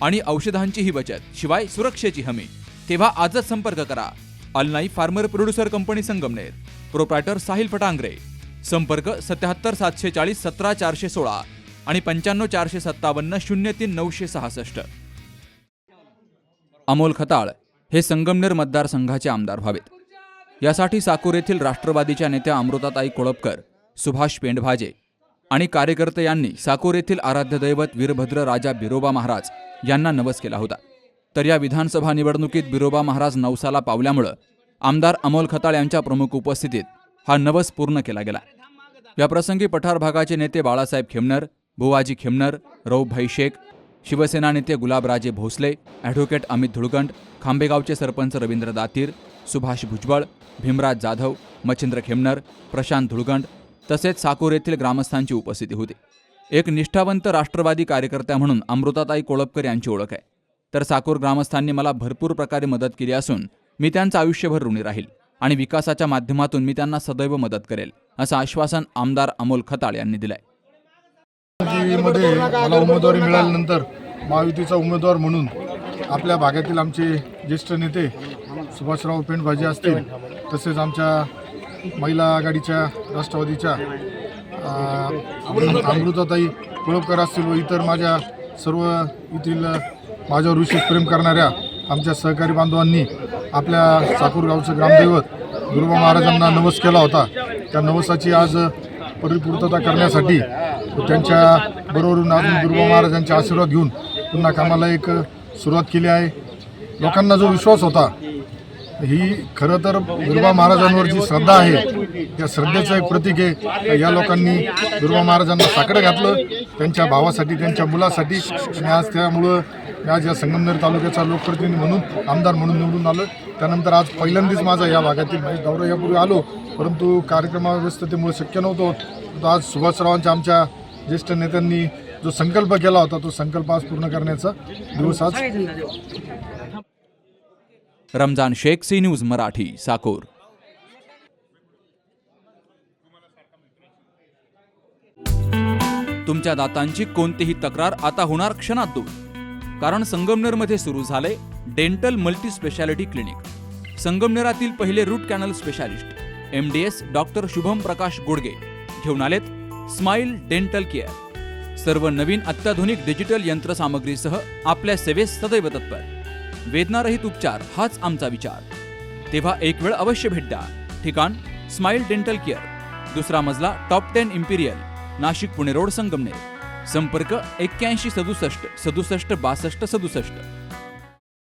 आणि औषधांचीही बचत शिवाय सुरक्षेची हमी. तेव्हा आजच संपर्क करा. अलनाई farmer producer company Sangamner. Proprietor Sahil Phatangare. संपर्क सत्याहत्तर सातशे चाळीस सतरा चारशे सोळा आणि पंच्याण्णव चारशे सत्तावन्न शून्य तीन नऊशे सहासष्ट. अमोल खताळ हे संगमनेर मतदारसंघाचे आमदार व्हावेत. यासाठी साकूर येथील राष्ट्रवादीच्या नेत्या अमृताताई कोळपकर सुभाष पेंडभाजे आणि कार्यकर्ते यांनी साकूर येथील आराध्य दैवत वीरभद्र राजा बिरोबा महाराज यांना नवस केला होता. तर या विधानसभा निवडणुकीत बिरोबा महाराज नवसाला पावल्यामुळं आमदार अमोल खताळ यांच्या प्रमुख उपस्थितीत हा नवस पूर्ण केला गेला. याप्रसंगी पठार भागाचे नेते बाळासाहेब खेमनर भुवाजी खेमनर रौभाई शेख शिवसेना नेते गुलाबराजे भोसले ॲडव्होकेट अमित धुळगंड खांबेगावचे सरपंच रवींद्र दातीर सुभाष भुजबळ भीमराज जाधव मच्छिंद्र खेमनर प्रशांत धुळगंड तसेच साकूर येथील ग्रामस्थांची उपस्थिती होती. एक निष्ठावंत राष्ट्रवादी कार्यकर्त्या म्हणून अमृताताई कोळपकर यांची ओळख आहे. तर साकूर ग्रामस्थांनी मला भरपूर प्रकारे मदत केली असून मी त्यांचं आयुष्यभर ऋणी राहील आणि विकासाच्या माध्यमातून मी त्यांना सदैव मदत करेल असं आश्वासन आमदार अमोल खताळ यांनी दिलंय. मध्ये मला उमेदवारी मिळाल्यानंतर महायुतीचा उमेदवार म्हणून आपल्या भागातील आमचे ज्येष्ठ नेते सुभाषराव पेंडभाजी असतील तसेच आमच्या महिला आघाडीच्या राष्ट्रवादीच्या अमृताताई कोळपकर असतील व इतर माझ्या सर्व येथील माझ्यावर विशेष प्रेम करणाऱ्या आमच्या सहकारी बांधवांनी आपल्या साकूर गावचं ग्रामदैवत गुरुबा महाराजांना नवस केला होता. त्या नवसाची आज परिपूर्तता करण्यासाठी त्यांच्या बरोबरून आज गुरुबा महाराजांचे आशीर्वाद घेऊन पुन्हा कामाला एक सुरुवात केली आहे. लोकांना जो विश्वास होता ही खरं तर दुर्गा महाराजांवर जी श्रद्धा आहे त्या श्रद्धेचं एक प्रतीक आहे. या लोकांनी दुर्गा महाराजांना साकडं घातलं. त्यांच्या भावासाठी त्यांच्या मुलासाठी. आणि आज त्यामुळं आज या संगमनेर तालुक्याचा लोकप्रतिनिधी म्हणून आमदार म्हणून निवडून आलं. त्यानंतर आज पहिल्यांदाच माझा या भागातील महेश दौरा यापूर्वी आलो. परंतु कार्यक्रमाव्यस्ततेमुळे शक्य नव्हतं आज सुभाषरावांच्या आमच्या ज्येष्ठ नेत्यांनी जो संकल्प केला होता तो संकल्प आज पूर्ण करण्याचा दिवस आज रमजान शेख सी न्यूज मराठी साकोर. तुमच्या दातांची कोणतीही तक्रार आता होणार क्षणात दूर. कारण संगमनेरमध्ये सुरू झाले डेंटल मल्टी स्पेशालिटी क्लिनिक. संगमनेरातील पहिले root canal specialist M D S doctor Shubham Prakash Gudge घेऊन आलेत स्माइल डेंटल केअर. सर्व नवीन अत्याधुनिक डिजिटल यंत्रसामग्रीसह आपल्या सेवेस सदैव तत्पर. वेदनारहित उपचार हाच आमचा विचार. तेव्हा एक वेळ अवश्य भेट द्या. ठिकाण स्माइल डेंटल केअर. दुसरा मजला top ten imperial. Nashik Pune road Sangamner. संपर्क एक्क्याऐंशी सदुसष्ट सदुसष्ट बासष्ट सदुसष्ट.